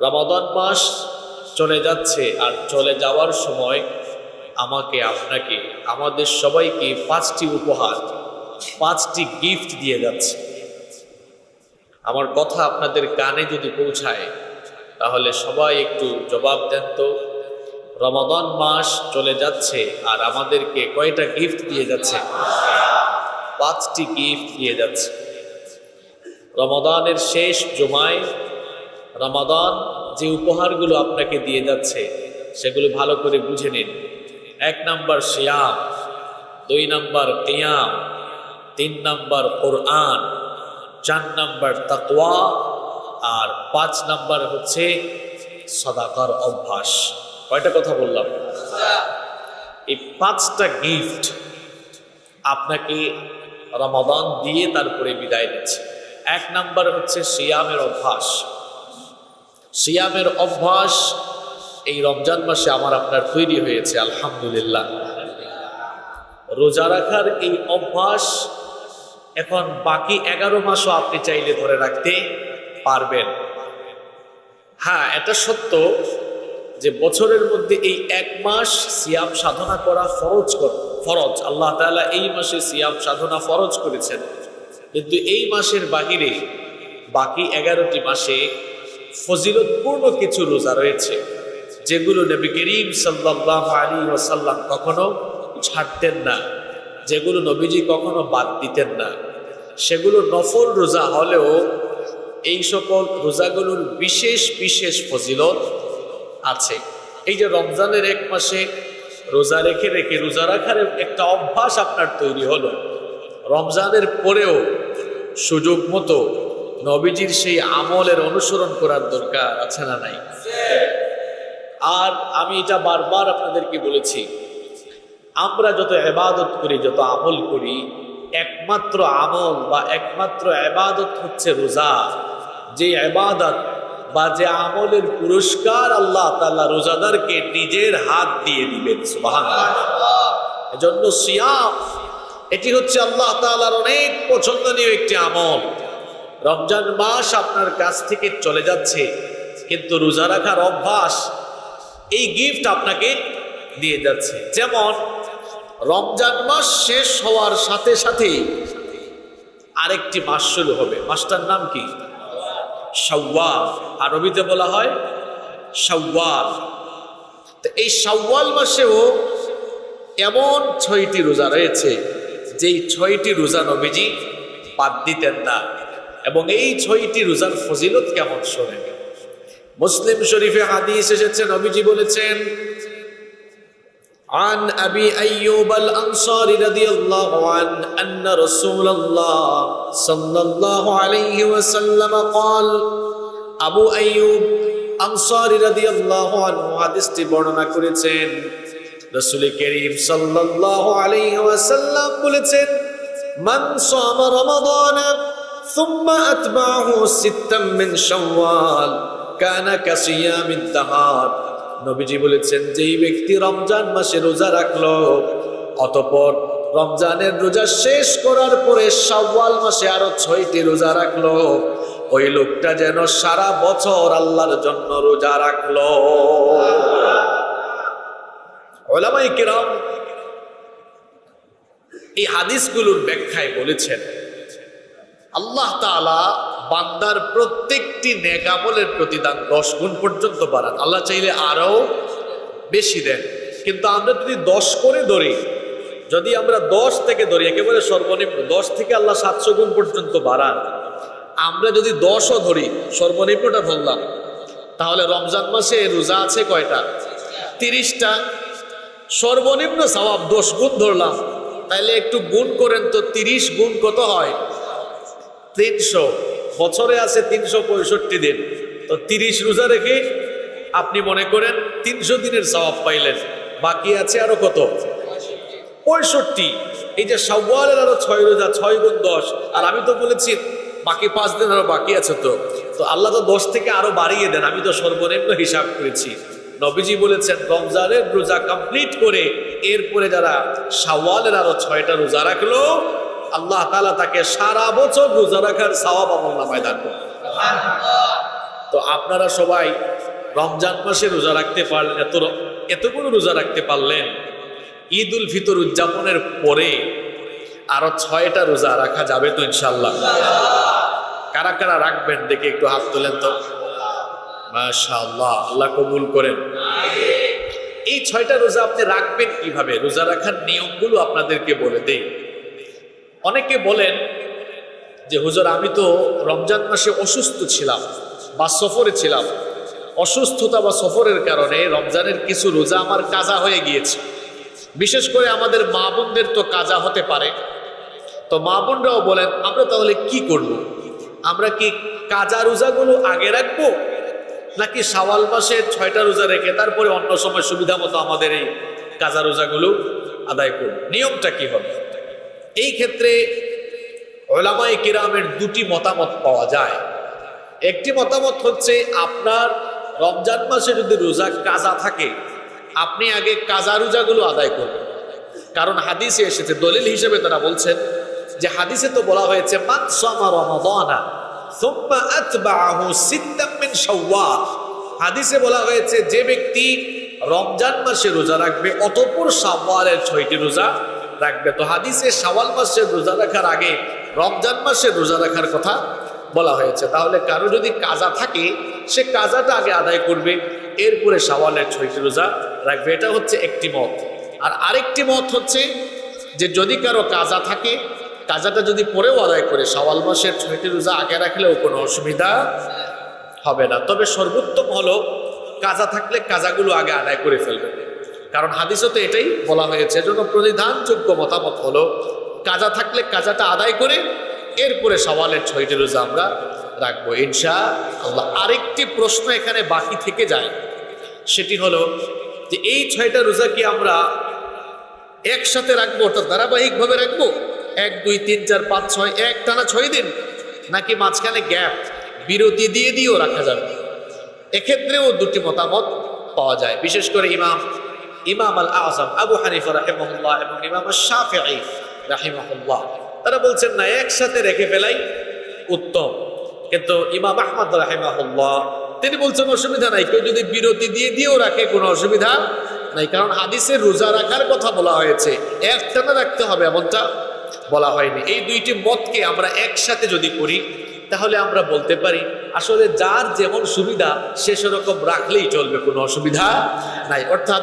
রমাদান মাস চলে যাচ্ছে আর চলে যাওয়ার সময় আমাকে আপনাকে, আমাদের সবাইকে পাঁচটি উপহার, পাঁচটি গিফট দিয়ে যাচ্ছে। আমার কথা আপনাদের কানে যদি পৌঁছায়, তাহলে সবাই একটু জবাব দেন তো। রমাদান মাস চলে যাচ্ছে আর আমাদেরকে কয়টা গিফট দিয়ে যাচ্ছে? পাঁচটি গিফট দিয়ে যাচ্ছে। রমাদানের শেষ জমায় রমাদান যে উপহারগুলো আপনাকে দিয়ে যাচ্ছে, সেগুলো ভালো করে বুঝে নিন। এক নাম্বার শিয়াম দুই নাম্বার কিয়াম, তিন নাম্বার কোরআন, চার নাম্বার তাকওয়া আর পাঁচ নাম্বার হচ্ছে সদাকার অভ্যাস। কয়টা কথা বললাম? এই পাঁচটা গিফট আপনাকে রমাদান দিয়ে তারপরে বিদায় দিচ্ছে এক নাম্বার হচ্ছে সিয়ামের অভ্যাস। সিয়ামের অভ্যাস, এই রমজান মাসে আমার আপনার তৈরি হয়েছে, আলহামদুলিল্লাহ। রোজা রাখার এই অভ্যাস এখন বাকি এগারো মাসও আপনি চাইলে ধরে রাখতে পারবেন। হ্যাঁ এটা সত্য যে বছরের মধ্যে এই এক মাস সিয়াম সাধনা করা ফরজ কর, ফরজ। আল্লাহ তাআলা এই মাসে সিয়াম সাধনা ফরজ করেছেন। কিন্তু এই মাসের বাহিরে বাকি এগারোটি মাসে ফজিলতপূর্ণ কিছু রোজা রয়েছে, যেগুলো নবী করিম সাল্লাহ আলী ওসাল্লাম কখনো ছাড়তেন না, যেগুলো নবীজি কখনো বাদ দিতেন না। সেগুলো নফল রোজা হলেও এই সকল রোজাগুলোর বিশেষ বিশেষ ফজিলত আছে। এই যে রমজানের এক মাসে রোজা রেখে রেখে রোজা রাখার একটা অভ্যাস আপনার তৈরি হলো। রমজানের পরেও সুযোগ মতো নবীজির সেই আমলের অনুসরণ করার দরকার আছে না নাই? আর আমি এটা বারবার আপনাদেরকে বলেছি, আমরা যত এবাদত করি, যত আমল করি, একমাত্র আমল বা একমাত্র এবাদত হচ্ছে রোজা। যে এবাদত বা যে আমলের পুরস্কার আল্লাহ তাআলা রোজাদারকে নিজের হাত দিয়ে দিবেন এজন্য সিয়াম, এটি হচ্ছে আল্লাহ তাআলার অনেক পছন্দনীয় একটি আমল। রমজান মাস আপনার কাছ থেকে চলে যাচ্ছে, কিন্তু রোজা রাখার অভ্যাস এই গিফট আপনাকে দিয়ে যাচ্ছে। যেমন, রমজান মাস শেষ হওয়ার সাথে সাথেই আরেকটি মাস শুরু হবে। মাসটার নাম কি? শাওয়াল। আরবিতে বলা হয় শাওয়াল। তো এই শাওয়াল মাসেও এমন ছয়টি রোজা রয়েছে, যেই ছয়টি রোজা নবীজি বাদ দিতেন না। এবং এই ছয়টি রোজার ফজিলত কেমন শোনেন মুসলিম শরীফে হাদিস এসেছে নবীজি বলেছেন عن أبي أيوب الأنصاري رضي الله عنه أن رسول الله صلى الله عليه وسلم قال أبو أيوب আনসারি রাদিয়াল্লাহু আনহু হাদিসটি বর্ণনা করেছেন রাসূল করিম সাল্লাল্লাহু আলাইহি ওয়াসাল্লাম বলেছেন মান সামা রমাদান থুম্মা আতবাহু সিত্তাম মিন শাওয়াল, কানা কাসিয়ামিদ দাহার নবীজি বলেছেন, যেই ব্যক্তি রমজান মাসে রোজা রাখল, অতপর রমজানের রোজা শেষ করার পরে শাওয়াল মাসে আরও ছয়টি রোজা রাখল। ওই লোকটা যেন সারা বছর আল্লাহর জন্য রোজা রাখল। ওলামাই কিরাম এই হাদিসগুলোর ব্যাখ্যায় বলেছেন আল্লাহ তাআলা বান্দার প্রত্যেকটি নেকামলের প্রতিদান দশ গুণ পর্যন্ত বাড়ান। আল্লাহ চাইলে আরও বেশি দেন। কিন্তু আমরা যদি দশ করে ধরি, যদি আমরা দশ থেকে ধরি, একেবারে সর্বনিম্ন দশ থেকে আল্লাহ সাতশো গুণ পর্যন্ত বাড়ান। আমরা যদি দশও ধরি, সর্বনিম্নটা ধরলাম, তাহলে রমজান মাসে রোজা আছে কয়টা? তিরিশটা। সর্বনিম্ন সওয়াব দশ গুণ ধরলাম, তাইলে একটু গুণ করেন তো তিরিশ গুণ কত হয়? তিনশো। বছরে আছে তিনশো পঁয়ষট্টি দিন। তো তিরিশ রোজা রেখে আপনি মনে করেন তিনশো দিনের সওয়াব পাইলেন। বাকি আছে আরও কত? পঁয়ষট্টি। এই যে সাওয়ালের আরও ছয় রোজা, ছয় গুণ দশ। আর আমি তো বলেছি, বাকি পাঁচ দিন আরও বাকি আছে তো। তো আল্লাহ তো দশ থেকে আরও বাড়িয়ে দেন। আমি তো সর্বনিম্ন হিসাব করেছি। নবীজি বলেছেন, রমজানের রোজা কমপ্লিট করে এরপরে যারা সাওয়ালের আরও ছয়টা রোজা রাখল আল্লাহ তালা তাকে সারা বছর রোজা রাখার সওয়াব আমল নামায় তো আপনারা সবাই রমজান মাসে রোজা রাখতে পারলেন, এত এতগুলো রোজা রাখতে পারলেন ঈদ উল ফিতর উদযাপনের পরে আরও ছয়টা রোজা রাখা যাবে তো ইনশাল্লাহ কারা কারা রাখবেন দেখে একটু হাত তোলেন তো। মাশাআল্লাহ, আল্লাহ কবুল করেন। এই ছয়টা রোজা আপনি রাখবেন কীভাবে? রোজা রাখার নিয়মগুলো আপনাদেরকে বলে দেই। অনেকে বলেন যে, হুজুর, আমি তো রমজান মাসে অসুস্থ ছিলাম বা সফরে ছিলাম। অসুস্থতা বা সফরের কারণে রমজানের কিছু রোজা আমার কাজা হয়ে গিয়েছে। বিশেষ করে আমাদের মা বোনদের তো কাজা হতে পারে। তো মা বোনরাও বলেন, আমরা তাহলে কি করব। আমরা কি কাজা রোজাগুলো আগে রাখব? নাকি সাওয়াল মাসে ছয়টা রোজা রেখে তারপরে অন্য সময় সুবিধা মতো আমাদের এই কাজা রোজাগুলো আদায় করব? নিয়মটা কি হবে? এই ক্ষেত্রে ওলামাই কিরামের দুটি মতামত পাওয়া যায়। একটি মতামত হচ্ছে আপনার রমজান মাসে যদি রোজা কাজা থাকে, আপনি আগে কাজা রোজাগুলো আদায় করবেন। কারণ হাদিসে এসেছে, দলিল হিসেবে তারা বলছেন যে হাদিসে তো বলা হয়েছে হাদিসে বলা হয়েছে, যে ব্যক্তি রমজান মাসে রোজা রাখবে, অতঃপর শাওয়ালের ছয়টি রোজা রাখবে তো হাদিসে শাওয়াল মাসের রোজা রাখার আগে, রমজান মাসের রোজা রাখার কথা বলা হয়েছে। তাহলে কারও যদি কাজা থাকে, সে কাজাটা আগে আদায় করবে, এরপরে শাওয়ালের ছয়টি রোজা রাখবে। এটা হচ্ছে একটি মত। আর আরেকটি মত হচ্ছে যে, যদি কারও কাজা থাকে, কাজাটা যদি পরেও আদায় করে, শাওয়াল মাসের ছয়টি রোজা আগে রাখলেও কোনো অসুবিধা হবে না। তবে সর্বোত্তম হলো, কাজা থাকলে কাজাগুলো আগে আদায় করে ফেলবে। কারণ হাদিসতে এটাই বলা হয়েছে, এজন্য প্রতিধানযোগ্য মতামত হলো, কাজা থাকলে কাজাটা আদায় করে, এরপরে সওয়ালের ছয়টি রোজা আমরা রাখব। ইনশা আল্লাহ আরেকটি প্রশ্ন এখানে বাকি থেকে যায়, সেটি হলো যে এই ছয়টা রোজা কি আমরা একসাথে রাখব, অর্থাৎ ধারাবাহিকভাবে রাখব? এক, দুই, তিন, চার, পাঁচ, ছয়, এক, টানা ছয় দিন? নাকি মাঝখানে গ্যাপ, বিরতি দিয়ে দিয়েও রাখা যাবে? এক্ষেত্রেও দুটি মতামত পাওয়া যায়। বিশেষ করে ইমাম ইমাম আল আজম আবু হানিফা রাহিমহুল্লাহ এবং ইমাম শাফিঈ রাহিমহুল্লাহ, তারা বলছেন, না, একসাথে রেখে ফেলাই উত্তম। কিন্তু ইমাম আহমদ রাহিমাহুল্লাহ, তিনি বলছেন, অসুবিধা নাই, কেউ যদি বিরতি দিয়ে দিয়েও রাখে, কোনো অসুবিধা নাই, কারণ হাদিসে রোজা রাখার কথা বলা হয়েছে একটানা রাখতে হবে, এমনটা বলা হয়নি। এই দুইটি মতকে আমরা একসাথে যদি করি, তাহলে আমরা বলতে পারি, আসলে যার যেমন সুবিধা, সে সেরকম রাখলেই চলবে, কোনো অসুবিধা নাই। অর্থাৎ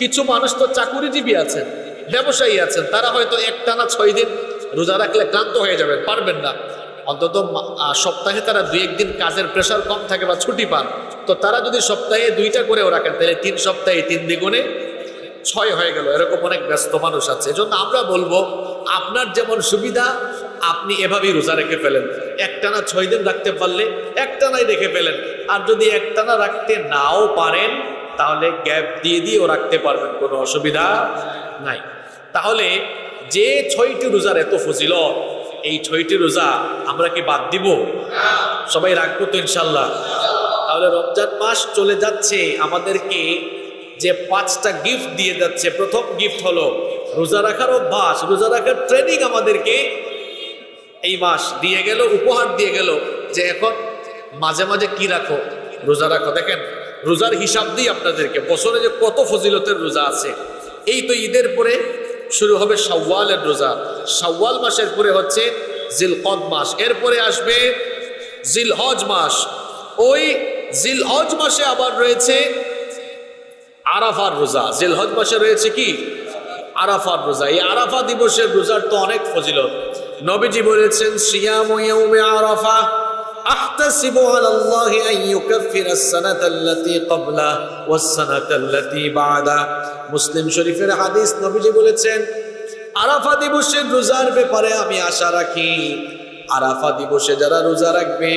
কিছু মানুষ তো চাকুরিজীবী আছেন, ব্যবসায়ী আছেন, তারা হয়তো একটানা ছয় দিন রোজা রাখলে ক্লান্ত হয়ে যাবেন, পারবেন না। অন্তত সপ্তাহে তারা দুই একদিন কাজের প্রেশার কম থাকে বা ছুটি পান। তো তারা যদি সপ্তাহে দুইটা করেও রাখেন, তাহলে তিন সপ্তাহে তিন দ্বিগুণে ছয় হয়ে গেল। এরকম অনেক ব্যস্ত মানুষ আছে। এজন্য আমরা বলব, আপনার যেমন সুবিধা, আপনি এভাবেই রোজা রেখে ফেলেন। একটানা ছয় দিন রাখতে পারলে একটানাই রেখে ফেলেন। আর যদি একটানা রাখতে নাও পারেন তাহলে গ্যাপ দিয়ে দিয়েও রাখতে পারবেন, কোনো অসুবিধা নাই। তাহলে যে ছয়টি রোজার এত ফজিল এই ছয়টি রোজা আমরা কি বাদ দিব? সবাই রাখব তো ইনশাল্লাহ তাহলে রমজান মাস চলে যাচ্ছে, আমাদেরকে যে পাঁচটা গিফট দিয়ে যাচ্ছে, প্রথম গিফট হলো রোজা রাখার অভ্যাস, রোজা রাখার ট্রেনিং আমাদেরকে এই মাস দিয়ে গেল, উপহার দিয়ে গেল, যে এখন মাঝে মাঝে কি রাখো? রোজা রাখো, দেখেন। রোজার হিসাব দিই আপনাদেরকে। বছরে যে কত ফজিলতের রোজা আছে। এই তো ঈদের পরে শুরু হবে শাওয়ালের রোজা। সাওয়াল মাসের পরে হচ্ছে জিলকদ মাস। এরপরে আসবে জিলহজ মাস। ওই জিলহজ মাসে আবার রয়েছে আরাফার রোজা। জিলহজ মাসে রয়েছে কি? আরাফার রোজা। এই আরাফা দিবসের রোজার তো অনেক ফজিলত। নবীজি বলেছেন, সিয়াম আরাফা। أحتسب على الله أن يكفر السنة التي قبله والسنة التي بعده মুসলিম শরীফের হাদিস নবীজি বলেছেন আরাফা দিবসের রোজার ব্যাপারে আমি আশা রাখি আরাফা দিবসে যারা রোজা রাখবে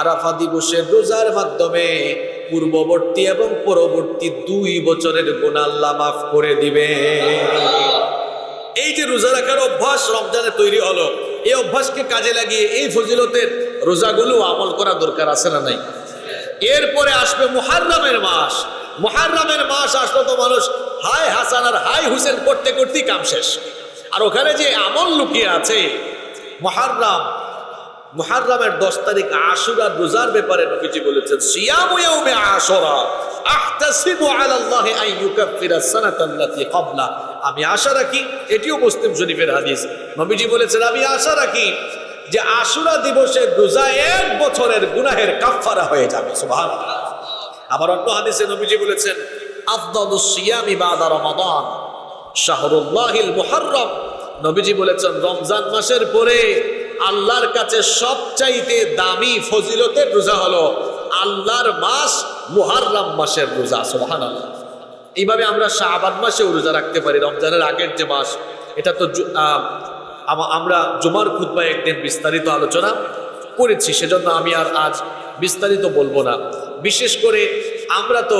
আরাফা দিবসের রোজার মাধ্যমে পূর্ববর্তী এবং পরবর্তী দুই বছরের গুণ আল্লাহ মাফ করে দিবে এই যে রোজা রাখার অভ্যাস রমজানে তৈরি হলো এই অভ্যাসকে কাজে লাগিয়ে এই ফজিলতের রোজাগুলো আমল করা দরকার আছে না নাই? এরপরে আসবে মুহাররামের মাস। মুহাররামের মাস আসলো তো মানুষ হাই হাসান আর হাই হুসেন করতে করতেই কাম শেষ। আর ওখানে যে আমল লুকিয়ে আছে, মুহাররাম, মুহাররমের দশ তারিখ আশুরার রোজার ব্যাপারে নবীজি বলেছেন, সিয়ামু আশুরা আমি আশা রাখি, এটিও মুসলিম শরীফের হাদিস। নবীজি বলেছেন, আমি আশা রাখি যে আশুরা দিবসে রোজা এক বছরের গুনাহের কাফফারা হয়ে যাবে, সুবহানাল্লাহ। আবার অন্য হাদিসে নবীজি বলেছেন আফদালুস সিয়ামি বাদা রমাদান, শাহরুল্লাহিল মুহাররম। নবীজি বলেছেন, রমজান মাসের পরে আল্লাহর কাছে সবচাইতে দামি ফজিলতের রোজা হলো আল্লাহর মাস মুহাররম মাসের রোজা, সুবহানাল্লাহ। এইভাবে আমরা শাবান মাসেও রোজা রাখতে পারি, রমজানের আগের যে মাস, এটা তো আমরা জুমার খুতবায় একদিন বিস্তারিত আলোচনা করেছি, সেজন্য আমি আর আজ বিস্তারিত বলব না। বিশেষ করে আমরা তো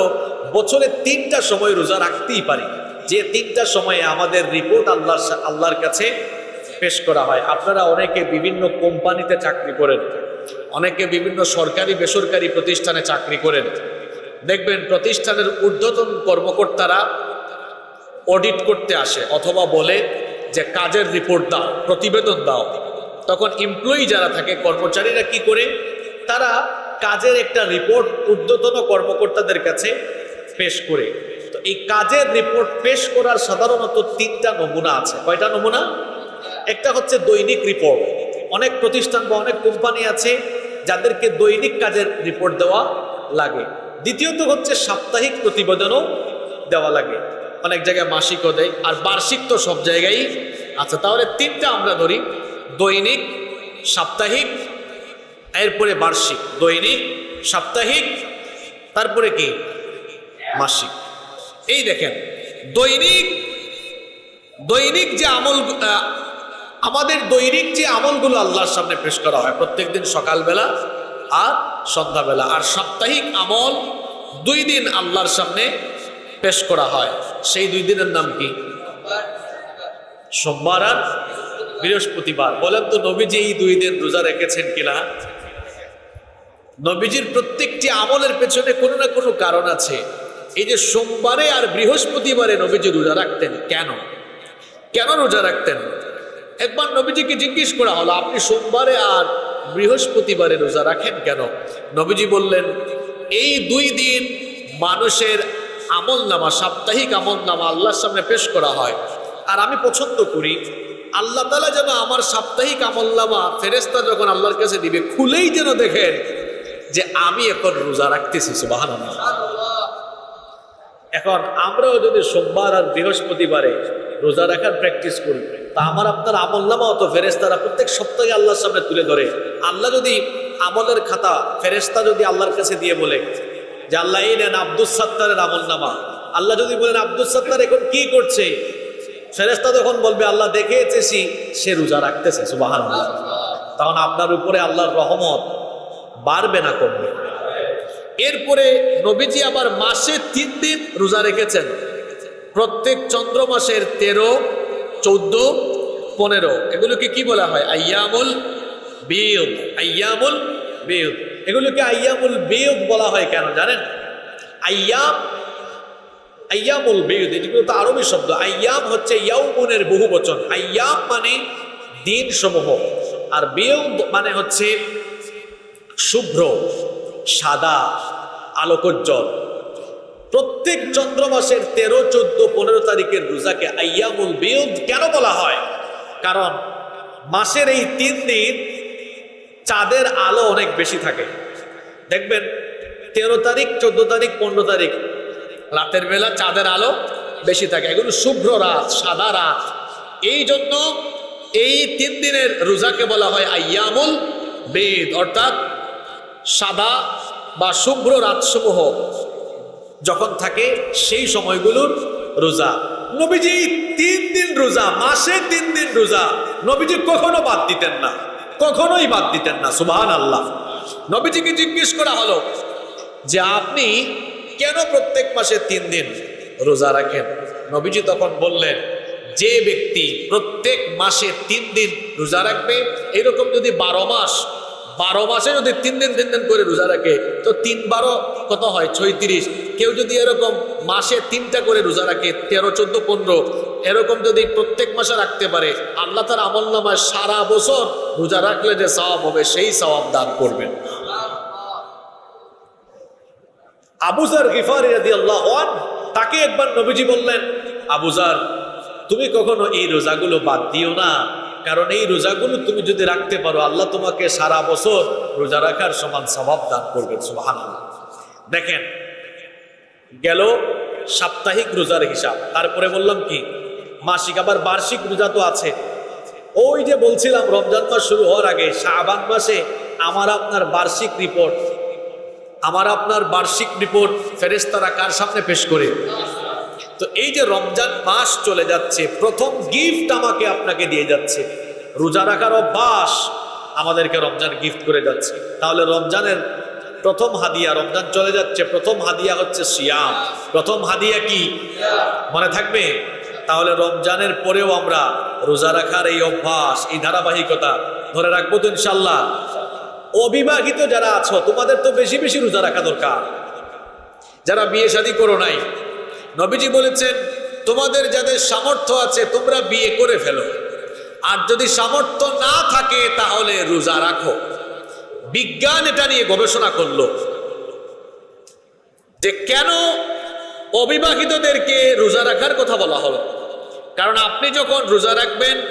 বছরে তিনটা সময় রোজা রাখতেই পারি। যে তিনটা সময়ে আমাদের রিপোর্ট আল্লাহর আল্লাহর কাছে পেশ করা হয়। আপনারা অনেকে বিভিন্ন কোম্পানিতে চাকরি করেন, অনেকে বিভিন্ন সরকারি বেসরকারি প্রতিষ্ঠানে চাকরি করেন। দেখবেন প্রতিষ্ঠানের ঊর্ধ্বতন কর্মকর্তারা অডিট করতে আসে, অথবা বলে যে কাজের রিপোর্ট দাও, প্রতিবেদন দাও। তখন এমপ্লয়ি যারা থাকে, কর্মচারীরা কি করে? তারা কাজের একটা রিপোর্ট ঊর্ধ্বতন কর্মকর্তাদের কাছে পেশ করে। তো এই কাজের রিপোর্ট পেশ করার সাধারণত তিনটা নমুনা আছে। কয়টা নমুনা? একটা হচ্ছে দৈনিক রিপোর্ট অনেক প্রতিষ্ঠান বা অনেক কোম্পানি আছে যাদেরকে দৈনিক কাজের রিপোর্ট দেওয়া লাগে। দ্বিতীয়ত হচ্ছে সাপ্তাহিক প্রতিবেদনও দেওয়া লাগে। অনেক জায়গায় মাসিকও দেয়, আর বার্ষিক তো সব জায়গায় আচ্ছা তাহলে তিনটা আমরা ধরি, দৈনিক, সাপ্তাহিক, এরপরে বার্ষিক। দৈনিক, সাপ্তাহিক, তারপরে কি? মাসিক। এই দেখেন, দৈনিক দৈনিক যে আমল আমাদের দৈনিক যে আমলগুলো আল্লাহর সামনে পেশ করা হয় প্রত্যেক দিন সকালবেলা আর সন্ধ্যাবেলা। আর সাপ্তাহিক আমল দুই দিন আল্লাহর সামনে পেশ করা হয়। সেই দুই দিনের নাম কি? সোমবার আর বৃহস্পতিবার। বলেন তো, নবীজি এই দুই দিন রোজা রেখেছেন কিনা? নবীজির প্রত্যেকটি আমলের পেছনে কোনো না কোনো কারণ আছে। এই যে সোমবারে আর বৃহস্পতিবারে নবীজি রোজা রাখতেন কেন? কেন রোজা রাখতেন? একবার নবীজিকে জিজ্ঞেস করা হলো, আপনি সোমবারে আর বৃহস্পতিবারে রোজা রাখেন কেন? নবীজি বললেন, এই দুই দিন মানুষের আমল নামা, সাপ্তাহিক আমল নামা আল্লাহর সামনে পেশ করা হয়। আর আমি পছন্দ করি, আল্লাহ তালা যেন আমার সাপ্তাহিক আমল নামা ফেরেস্তা যখন আল্লাহর কাছে দিবে, খুলেই যেন দেখেন যে আমি এখন রোজা রাখতেছি সুবাহান এখন আমরাও যদি সোমবার আর বৃহস্পতিবারে রোজা রাখার প্র্যাকটিস করি, তা আমার আপনার আমল নামা অত ফেরেস্তারা প্রত্যেক সপ্তাহে আল্লাহর সামনে তুলে ধরে। আল্লাহ যদি আমলের খাতা ফেরেস্তা যদি আল্লাহর কাছে দিয়ে বলে যে আল্লাহ এই নেন আব্দুল সাত্তারের আমল নামা আল্লাহ যদি বলেন আব্দুল সাত্তার এখন কি করছে? ফেরেস্তা তখন বলবে, আল্লাহ দেখে এসেছি সে রোজা রাখতেছে সুবাহান তখন আপনার উপরে আল্লাহর রহমত বাড়বে না কমবে? এরপরে নবীজি আবার মাসে তিন দিন রোজা রেখেছেন। প্রত্যেক চন্দ্র মাসের তেরো, চৌদ্দ, পনেরো, এগুলোকে কি বলা হয়? আইয়ামুল বেদ আইয়ামুল বেদ এগুলোকে আইয়ামুল বেদ বলা হয় কেন জানেন? আইয়াম, আইয়ামুল বেদ এগুলো তো আরবি শব্দ। আইয়াম হচ্ছে ইয়াউমুনের বহু বচন আইয়াম মানে দিন সমূহ আর বেদ মানে হচ্ছে শুভ্র, সাদা, আলোকোজ্জ্বল। প্রত্যেক চন্দ্র মাসের তেরো, চোদ্দ, পনেরো তারিখের রোজাকে আইয়ামুল বিয়দ কেন বলা হয়? কারণ মাসের এই তিন দিন চাঁদের আলো অনেক বেশি থাকে। দেখবেন, তেরো তারিখ, চোদ্দ তারিখ, পনেরো তারিখ, রাতের বেলা চাঁদের আলো বেশি থাকে। এগুলো শুভ্র রাত, সাদা রাত। এই জন্য এই তিন দিনের রোজাকে বলা হয় আইয়ামুল বেদ। অর্থাৎ সাদা বা শুভ্র রাতসমূহ যখন থাকে, সেই সময়গুলোর রোজা। নবীজি তিন দিন রোজা, মাসে তিন দিন রোজা। নবীজি কখনো বাদ দিতেন না। কখনোই বাদ দিতেন না সুবহান আল্লাহ নবীজিকে জিজ্ঞেস করা হলো যে, আপনি কেন প্রত্যেক মাসে তিন দিন রোজা রাখেন? নবীজি তখন বললেন, যে ব্যক্তি প্রত্যেক মাসে তিন দিন রোজা রাখবে, এরকম যদি বারো মাস, বারো মাসে যদি তিন দিন তিন দিন করে রোজা রাখে, তো তিন বারো কত হয়? ছয়ত্রিশ। কেউ যদি এরকম মাসে তিনটা করে রোজা রাখে, তেরো, চোদ্দ, পনেরো এরকম যদি প্রত্যেক মাসে রাখতে পারে, আল্লাহ তার আমল নামায় সারা বছর রোজা রাখলে যে সওয়াব হবে, সেই সওয়াব দান করবেন। আবুজার গিফারি রাদিয়াল্লাহু আনহু তাকে একবার নবীজি বললেন আবুজার তুমি কখনো এই রোজাগুলো বাদ দিও না? কারণ এই রোজাগুলো তুমি যদি রাখতে পারো, আল্লাহ তোমাকে সারা বছর রোজা রাখার সমান স্বভাব দান করবেন, সুবহানাল্লাহ। দেখেন, গেল সাপ্তাহিক রোজার হিসাব। তারপরে বললাম কি? মাসিক, আবার বার্ষিক রোজা তো আছে। ওই যে বলছিলাম, রমজান মাস শুরু হওয়ার আগে শাহবান মাসে আমার আপনার বার্ষিক রিপোর্ট আমার আপনার বার্ষিক রিপোর্ট ফেরেস্তারা কার সামনে পেশ করে? তো এই যে রমজান মাস চলে যাচ্ছে, প্রথম গিফট আমাকে আপনাকে দিয়ে যাচ্ছে। রোজা রাখার অভ্যাস আমাদেরকে রমজান গিফট করে যাচ্ছে। তাহলে রমজানের প্রথম হাদিয়া, রমজান চলে যাচ্ছে, প্রথম হাদিয়া হচ্ছে সিয়াম। প্রথম হাদিয়া কি? মনে থাকবে? তাহলে রমজানের পরেও আমরা রোজা রাখার এই অভ্যাস, এই ধারাবাহিকতা ধরে রাখব তো ইনশাল্লাহ অবিবাহিত যারা আছো, তোমাদের তো বেশি বেশি রোজা রাখা দরকার। যারা বিয়ে শাদী করো নাই, নবীজি বলেছেন, তোমাদের যাদের সামর্থ্য আছে, তোমরা বিয়ে করে ফেলো। আর যদি সামর্থ্য না থাকে, তাহলে রোজা রাখো। বিজ্ঞান এটা নিয়ে গবেষণা করল। যে কেন অবিবাহিতদেরকে রোজা রাখার কথা বলা হলো? কারণ আপনি যখন রোজা রাখবেন,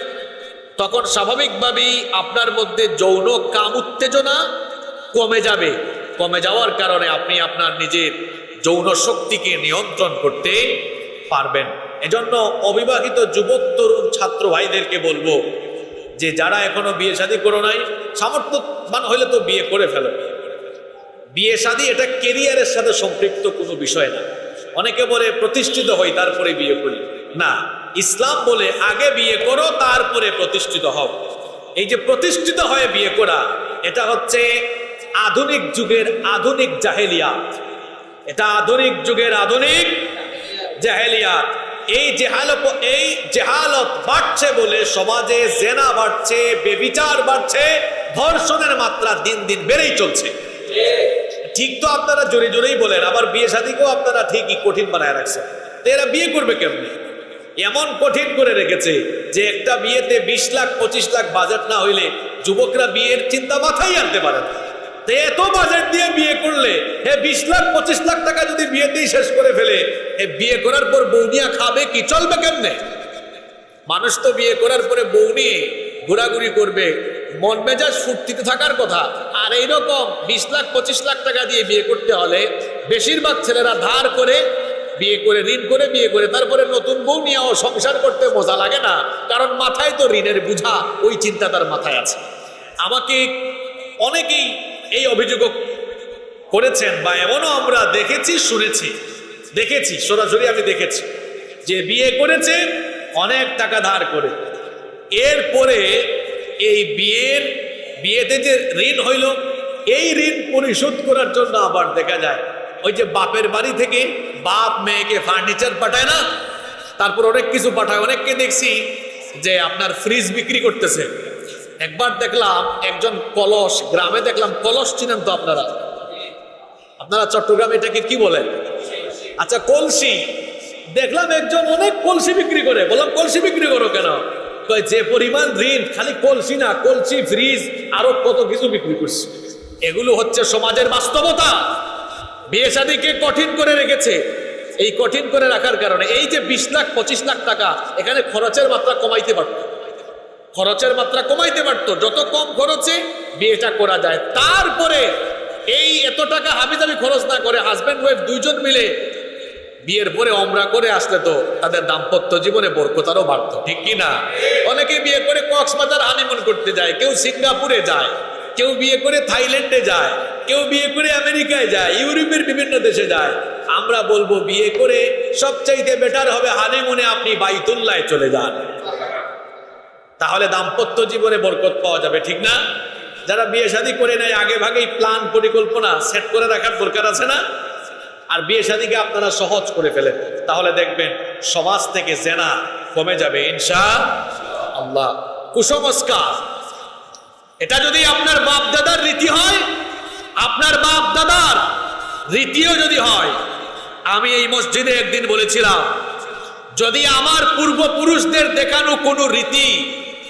তখন স্বাভাবিকভাবেই আপনার মধ্যে যৌন কাম উত্তেজনা কমে যাবে। কমে যাওয়ার কারণে আপনি আপনার নিজের যৌন শক্তিকে নিয়ন্ত্রণ করতে পারবেন। এজন্য অবিবাহিত যুবক, তরুণ ছাত্র ভাইদেরকে বলব যে, যারা এখনও বিয়ে শাদী করো নাই, সামর্থ্যবান হইলে তো বিয়ে করে ফেলো। বিয়ে শাদী এটা কেরিয়ারের সাথে সম্পৃক্ত কোনো বিষয় না। অনেকে বলে প্রতিষ্ঠিত হই, তারপরে বিয়ে করি। না ইসলাম বলে আগে বিয়ে করো, তারপরে প্রতিষ্ঠিত হও। এই যে প্রতিষ্ঠিত হয়ে বিয়ে করা, এটা হচ্ছে আধুনিক যুগের আধুনিক জাহেলিয়াত। এটা আধুনিক যুগের আধুনিক জাহেলিয়াত। এই জেহালত এই জেহালত বাড়ছে বলে সমাজে জেনা বাড়ছে, বেবিচার বাড়ছে, ধর্ষণের মাত্রা দিন দিন বেড়েই চলছে। ঠিক তো আপনারা জোরে জোরেই বলেন, আবার বিয়ে শাদীকেও আপনারা ঠিকই কঠিন বানায় রাখছেন। তো এরা বিয়ে করবে কেমনি? এমন কঠিন করে রেখেছে যে একটা বিয়েতে বিশ লাখ, পঁচিশ লাখ বাজেট না হইলে যুবকরা বিয়ের চিন্তা মাথায় আনতে পারে এত বাজেট দিয়ে বিয়ে করলে, হে বিশ লাখ, পঁচিশ লাখ টাকা যদি বিয়েতেই শেষ করে ফেলে, এ বিয়ে করার পর বৌনিয়া খাবে কি, চলবে কেমনে? মানুষ তো বিয়ে করার পরে বউ নিয়ে ঘোরাঘুরি করবে, মন মেজাজ ফুর্তিতে থাকার কথা। আর এইরকম বিশ লাখ, পঁচিশ লাখ টাকা দিয়ে বিয়ে করতে হলে বেশিরভাগ ছেলেরা ধার করে বিয়ে করে, ঋণ করে বিয়ে করে, তারপরে নতুন বউ নিয়েও সংসার করতে মজা লাগে না। কারণ মাথায় তো ঋণের বুঝা, ওই চিন্তা তার মাথায় আছে। আমাকে অনেকেই এই অভিযোগ করেছেন বা এমনও আমরা দেখেছি, শুনেছি। দেখেছি, সরাসরি আমি দেখেছি। যে বিয়ে করেছে, অনেক টাকা ধার করে। এরপরে এই বিয়ের, বিয়েতে যে ঋণ হইল, এই ঋণ পরিশোধ করার জন্য আবার দেখা যায়, ওই যে বাপের বাড়ি থেকে বাপ মেয়েকে ফার্নিচার পাঠায় না, তারপর অনেক কিছু পাঠায়। অনেককে দেখছি যে আপনার ফ্রিজ বিক্রি করতেছে। একবার দেখলাম একজন কলস, গ্রামে দেখলাম কলস চিনেন তো আপনারা? আপনারা চট্টগ্রামে এটাকে কি বলেন আচ্ছা কলসি। দেখলাম একজন অনেক কলসি বিক্রি করে। বললাম, কলসি বিক্রি করো কেন? যে পরিমাণ ঋণ, খালি কলসি না, কলসি ফ্রিজ আরও কত কিছু বিক্রি করছে। এগুলো হচ্ছে সমাজের বাস্তবতা। বিয়ে শাদীকে কঠিন করে রেখেছে। এই কঠিন করে রাখার কারণে এই যে বিশ লাখ, পঁচিশ লাখ টাকা, এখানে খরচের মাত্রা কমাইতে পারত। খরচের মাত্রা কমাইতে পারতো। যত কম খরচে বিয়েটা করা যায়, তারপরে এই এত টাকা হাবিজাবি খরচ না করে হাজব্যান্ড ওয়াইফ দুইজন মিলে বিয়ের পরে অমরা করে আসলে তো তাদের দাম্পত্য জীবনে বরকত আরও বাড়তো। ঠিক কি না? অনেকে বিয়ে করে কক্সবাজার হানিমুন করতে যায়, কেউ সিঙ্গাপুরে যায়, কেউ বিয়ে করে থাইল্যান্ডে যায়। কেউ বিয়ে করে আমেরিকায় যায়, ইউরোপের বিভিন্ন দেশে যায়। আমরা বলব বিয়ে করে সবচাইতে বেটার হবে হানিমুনে আপনি বাইতুল্লায় চলে যান। তাহলে দাম্পত্য জীবনে বরকত পাওয়া যাবে, ঠিক না? যারা বিয়ে শাদী করে নেয়, আগে ভাগেই প্ল্যান, পরিকল্পনা সেট করে রাখার দরকার আছে না? আর বিয়ে শাদিকে আপনারা সহজ করে ফেলেন। তাহলে দেখবেন সমাজ থেকে জেনা কমে যাবে ইনশা আল্লাহ কুসংস্কার। এটা যদি আপনার বাপ দাদার রীতি হয় আপনার বাপ দাদার রীতিও যদি হয়, আমি এই মসজিদে একদিন বলেছিলাম, যদি আমার পূর্বপুরুষদের দেখানো কোনো রীতি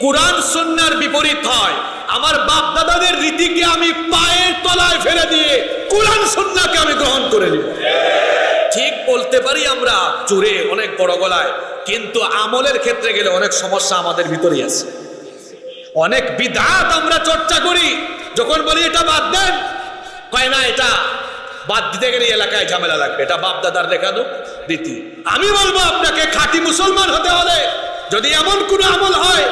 কোরআন সন্ন্যার বিপরীত হয়, আমার বাপ দাদাদের রীতিকে আমি পায়ের তলায় ফেলে দিয়ে কোরআন সন্ন্যাকে আমি গ্রহণ করে নিব। ঠিক বলতে পারি আমরা জোরে অনেক বড় গলায়, কিন্তু আমলের ক্ষেত্রে গেলে অনেক সমস্যা আমাদের ভিতরেই আছে। অনেক বিধাত আমরা চর্চা করি, যখন বলি এটা বাদ দেন কয় না এটা? বাদ দিতে গেলে এলাকায় ঝামেলা লাগবে। এটা বাপ দাদার দেখানো রীতি। আমি বলব আপনাকে, খাঁটি মুসলমান হতে হলে যদি এমন কোন আমল হয়,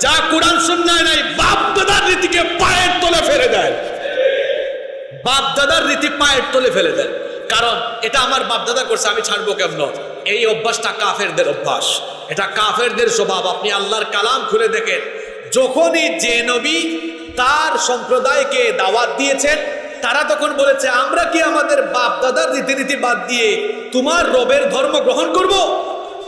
যা কোরআন শুননায় নাই, বাপ দাদার রীতিকে পায়ের তলে ফেলে দেয়। বাপ দাদার রীতি পায়ের তলে ফেলে দেন কারণ এটা আমার বাপ দাদা করছে, আমি ছাড়বো কেমন? এই অভ্যাসটা কাফেরদের অভ্যাস। এটা কাফেরদের স্বভাব। আপনি আল্লাহর কালাম খুলে দেখেন। যখনই যে নবী তার সম্প্রদায়কে দাওয়াত দিয়েছেন তারা তখন বলেছে, আমরা কি আমাদের বাপ দাদার রীতিনীতি বাদ দিয়ে তোমার রবের ধর্ম গ্রহণ করব।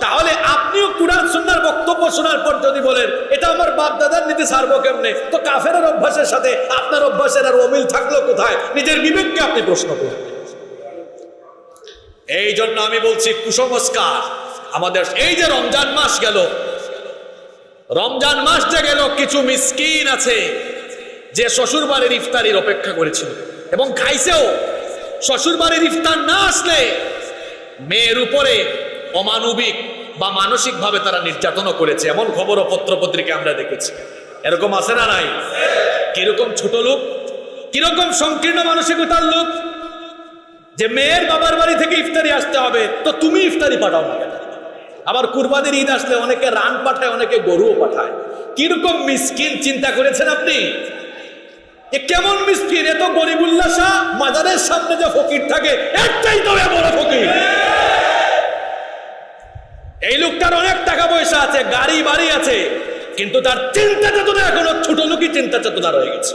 তাহলে আপনিও কুরআন, সুন্নার বক্তব্য শোনার পর যদি বলেন, এটা আমার বাপ, দাদার নীতি সারবো কেমনে? তো কাফের অভ্যাসের সাথে আপনার অভ্যাসের আর অমিল থাকল কোথায়? নিজের বিবেককে আপনি প্রশ্ন করুন। এই জন্য আমি বলছি, কুসংস্কার। আমাদের এই যে রমজান মাস গেল, রমজান মাস যে গেল, কিছু মিসকিন আছে যে শ্বশুর বাড়ির ইফতারির অপেক্ষা করেছিল। এবং খাইছেও। শ্বশুর বাড়ির ইফতার না আসলে মেয়ের উপরে অমানবিক বা মানসিকভাবে তারা নির্যাতনও করেছে। এমন খবর ও পত্র পত্রিকা আমরা দেখেছি। এরকম আছে না নাই? কীরকম ছোট লোক, কীরকম সংকীর্ণ মানসিকতার লোক যে মেয়ের বাবার বাড়ি থেকে ইফতারি আসতে হবে, তো তুমি ইফতারি পাঠাও না আবার কুরবানির ঈদ আসলে অনেকে রান পাঠায়, অনেকে গরুও পাঠায়। কীরকম মিসকিন চিন্তা করেছেন আপনি? এ কেমন মিসকিন এত গরিবুল্লাহ শাহ মাজারের সামনে যে ফকির থাকে, একটাই তো বড় ফকির। এই লোকটার অনেক টাকা পয়সা আছে, গাড়ি, বাড়ি আছে, কিন্তু তার চিন্তা চেতনা এখনও ছোট লোকই চিন্তা চেতনা রয়ে গেছে।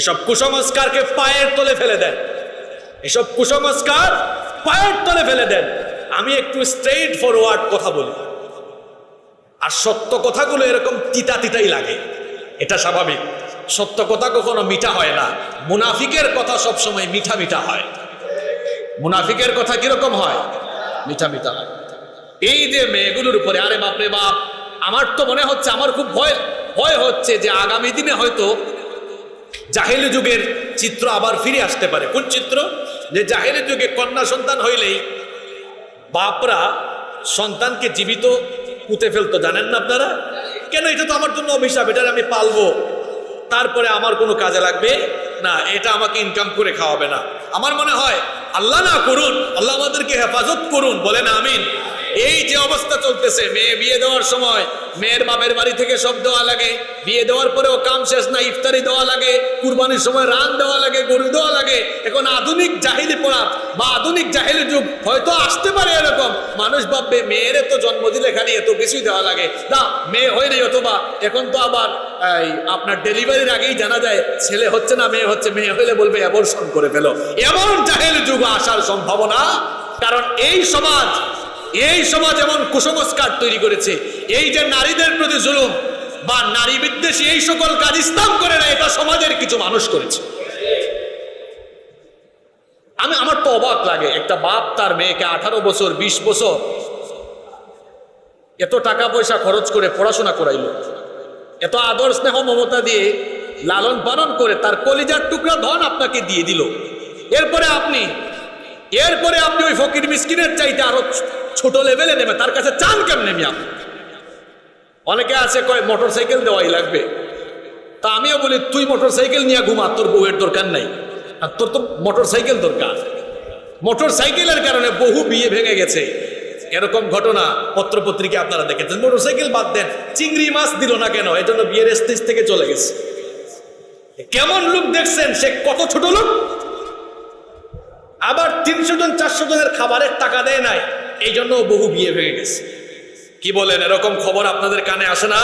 এসব কুসংস্কারকে পায়ের তলে ফেলে দেন। এসব কুসংস্কার পায়ের তলে ফেলে দেন। আমি একটু স্ট্রেইট ফরওয়ার্ড কথা বলি। আর সত্য কথাগুলো এরকম তিতা তিতাই লাগে। এটা স্বাভাবিক। সত্য কথা কখনো মিঠা হয় না। মুনাফিকের কথা সবসময় মিঠা মিঠা হয়। মুনাফিকের কথা কীরকম হয়? মিঠা মিঠা হয়। এই যে মেয়েগুলোর উপরে, আরে বাপরে বাপ, আমার তো মনে হচ্ছে, আমার খুব ভয় ভয় হচ্ছে যে আগামী দিনে হয়তো জাহেলি যুগের চিত্র আবার ফিরে আসতে পারে। কোন চিত্র? যে জাহেলি যুগে কন্যা সন্তান হইলেই বাপরা সন্তানকে জীবিত পুঁতে ফেলতো। জানেন না আপনারা? কেন এটা তো আমার জন্য অভিশাপ এটা আমি পালবো। তারপরে আমার কোনো কাজে লাগবে না, এটা আমাকে ইনকাম করে খাওয়াবে না। আমার মনে হয়, আল্লাহ না করুন, আল্লাহ আমাদেরকে হেফাজত করুন, বলেন আমিন। এই যে অবস্থা চলতেছে মেয়ে বিয়ে দেওয়ার সময় মেয়ের বাপের বাড়ি থেকে সব দেওয়া লাগে বিয়ে দেওয়ার পরেও কাম শেষ না ইফতারি দেওয়া লাগে কুরবানির সময় রান দেওয়া লাগে গরু দেওয়া লাগে এখন আধুনিক জাহিলি পড়া বা আধুনিক জাহিলি যুগ হয়তো আসতে পারে এরকম। মানুষ ভাববে মেয়ের তো জন্ম দিলে খালি এত কিছুই দেওয়া লাগে। না মেয়ে হয় নাই অথবা এখন তো আবার এই, আপনার ডেলিভারির আগেই জানা যায় ছেলে হচ্ছে না মেয়ে হচ্ছে মেয়ে হলে বলবে অ্যাবর্ষণ করে ফেলো। এমন জাহেলি যুগ আসার সম্ভাবনা কারণ এই সমাজ এই সমাজ এমন কুসংস্কার তৈরি করেছে। এই যে নারীদের প্রতি জুলুম বা নারী বিদ্বেষী এই সকল কাজ ইসলাম করে না, এটা সমাজের কিছু মানুষ করেছে। আমি, আমার তো অবাক লাগে, একটা বাপ তার মেয়েকে আঠারো বছর ২০ বছর এত টাকা পয়সা খরচ করে পড়াশোনা করাইলো। এত আদর স্নেহ, মমতা দিয়ে লালন পালন করে তার কলিজার টুকরা ধন আপনাকে দিয়ে দিল। এরপরে আপনি এরপরে আপনি ওই ফকির মিসকিনের চাইতে আরও ছোট লেভেলে নেবে, তার কাছে চান কেমনে আপনি অনেকে আছে কয় মোটর সাইকেল দেওয়াই লাগবে। তা আমিও বলি, তুই মোটর সাইকেল নিয়ে ঘুমা, তোর বউয়ের দরকার নাই। আর তোর তো মোটর সাইকেল দরকার। মোটর সাইকেলের কারণে বহু বিয়ে ভেঙে গেছে। এরকম ঘটনা পত্র পত্রিকা আপনারা দেখেছেন। মোটর সাইকেল বাদ দেন, চিংড়ি মাছ দিল না কেন? এই জন্য বিয়ের স্টেজ থেকে চলে গেছে। কেমন লোক দেখছেন, সে কত ছোট লোক? আবার তিনশো জন, চারশো জনের খাবারের টাকা দেয় নাই। এই জন্য বহু বিয়ে ভেঙে গেছে। কি বলেন, এরকম খবর আপনাদের কানে আসে না?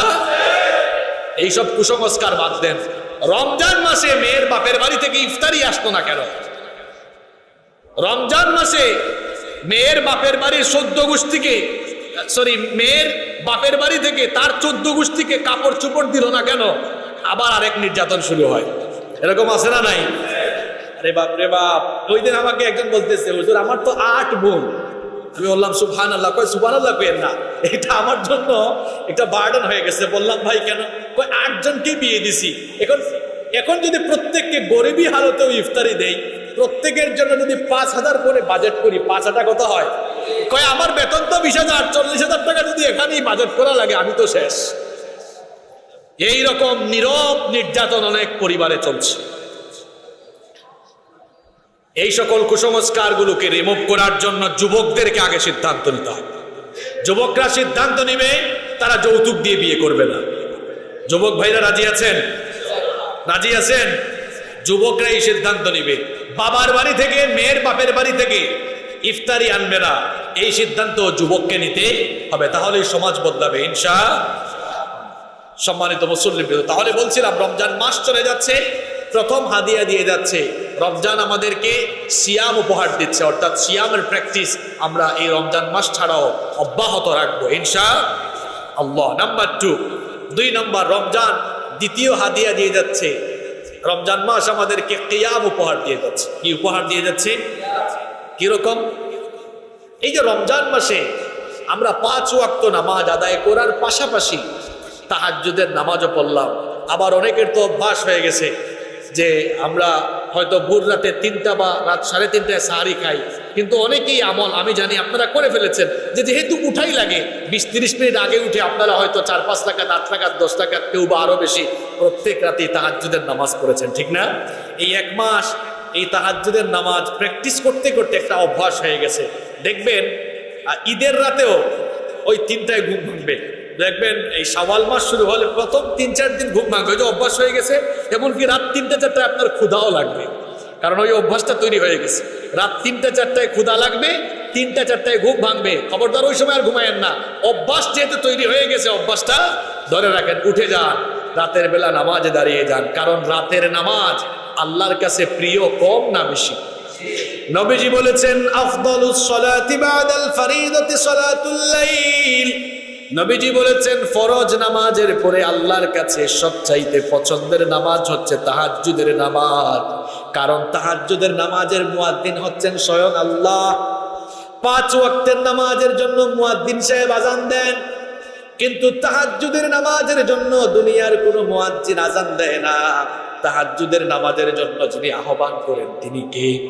এইসব কুসংস্কার বাদ দেন। রমজান মাসে মেয়ের বাপের বাড়ি থেকে ইফতারি আসতো না কেন? রমজান মাসে মেয়ের বাপের বাড়ির চোদ্দ গোষ্ঠীকে সরি মেয়ের বাপের বাড়ি থেকে তার চোদ্দ গোষ্ঠীকে কাপড় চোপড় দিল না কেন? আবার আরেক নির্যাতন শুরু হয়। এরকম আছে না নাই? আরে বাপ রে বাপ, ওই দিন আমাকে একজন বলতেছে, হুজুর, আমার তো আট বোন। আমি বললাম সুবহান আল্লাহ কয় সুবহান আল্লাহ কেন না। এটা আমার জন্য একটা বার্ডেন হয়ে গেছে। বললাম, ভাই, কেন? কয়, আটজনকে বিয়ে দিছি। এখন এখন যদি প্রত্যেককে গরিবী হালতেও ইফতারি দেই, প্রত্যেকের জন্য যদি পাঁচ হাজার করে বাজেট করি পাঁচ হাজার কত হয়? কয়, আমার বেতন তো বিশ হাজার, চল্লিশ হাজার টাকা যদি এখানেই বাজেট করা লাগে, আমি তো শেষ। এই রকম নীরব নির্যাতন অনেক পরিবারে চলছে। এই সকল কুসংস্কারগুলোকে রিমুভ করার জন্য যুবকদেরকে আগে সিদ্ধান্ত নিতে হবে। যুবকরা সিদ্ধান্ত নিবে, তারা যৌতুক দিয়ে বিয়ে করবে না। যুবক ভাইরা রাজি আছেন? রাজি আছেন? যুবকরা এই সিদ্ধান্ত নিবে। বাবার বাড়ি থেকে, মেয়ের বাপের বাড়ি থেকে ইফতারি আনবে না। এই সিদ্ধান্ত যুবককে নিতে হবে। তাহলে সমাজ বদলাবে, ইনশা সম্মানিত মুসল্লিম তাহলে বলছিলাম, রমজান মাস চলে যাচ্ছে। প্রথম হাদিয়া দিয়ে যাচ্ছে, রমজান আমাদেরকে সিয়াম উপহার দিচ্ছে, অর্থাৎ সিয়ামের প্র্যাকটিস আমরা এই রমজান মাস ছাড়াও অব্যাহত রাখব ইনশা আল্লাহ নাম্বার টু দুই নম্বর রমজান দ্বিতীয় হাদিয়া দিয়ে যাচ্ছে, রমজান মাস আমাদেরকে কিয়াম উপহার দিয়ে যাচ্ছে। কি উপহার দিয়ে যাচ্ছে? কীরকম? এই যে রমজান মাসে আমরা পাঁচ ওয়াক্ত নামাজ আদায় করার পাশাপাশি তাহাজ্জুদের নামাজও পড়লাম, আবার অনেকের তো অভ্যাস হয়ে গেছে যে আমরা হয়তো ভোর রাতে তিনটা বা রাত সাড়ে তিনটায় সাহারি খাই। কিন্তু অনেকেই আমল, আমি জানি আপনারা করে ফেলেছেন, যে যেহেতু উঠাই লাগে, বিশ তিরিশ মিনিট আগে উঠে আপনারা হয়তো চার, পাঁচ টাকা আট টাকা দশ টাকা কেউ বা আরও বেশি প্রত্যেক রাতেই তাহাজ্জুদের নামাজ পড়েছেন, ঠিক না? এই এক মাস এই তাহাজ্জুদের নামাজ প্র্যাকটিস করতে করতে একটা অভ্যাস হয়ে গেছে। দেখবেন ঈদের রাতেও ওই তিনটায় ঘুম ভাঙবে। দেখবেন এই সাওয়াল মাস শুরু হলে প্রথম তিন, চার দিন ঘুম ভাঙবে যে অভ্যাস হয়ে গেছে, এমনকি রাত তিনটা চারটায় আপনার ক্ষুধাও লাগবে। কারণ ওই অভ্যাসটা তৈরি হয়ে গেছে। রাত তিনটা, চারটায় ক্ষুধা লাগবে, তিনটা, চারটায় ঘুম ভাঙবে। খবরদার ওই সময় আর ঘুমায়েন না। অভ্যাস যেহেতু তৈরি হয়ে গেছে, অভ্যাসটা, ধরে রাখেন, উঠে যান, রাতের বেলা নামাজে দাঁড়িয়ে যান। কারণ রাতের নামাজ আল্লাহর কাছে প্রিয়, কম না বেশি? নবীজি বলেছেন, আফদলুস সালাতি বাদাল ফরিদতি সালাতুল লাইল। নবীজি বলেছেন, ফরজ নামাজের পরে আল্লাহর কাছে সবচাইতে পছন্দের নামাজ হচ্ছে তাহাজ্জুদের নামাজ। কারণ তাহাজ্জুদের নামাজের মুয়াদ্দিন হচ্ছেন স্বয়ং আল্লাহ। পাঁচ ওয়াক্তের নামাজের জন্য মুয়াদ্দিন সাহেব আজান দেন। কিন্তু তাহাজ্জুদের নামাজের জন্য দুনিয়ার কোনো মুয়াজ্জিন আজান দেয় না। তাহাজ্জুদের নামাজের জন্য যিনি আহ্বান করেন, তিনি কে?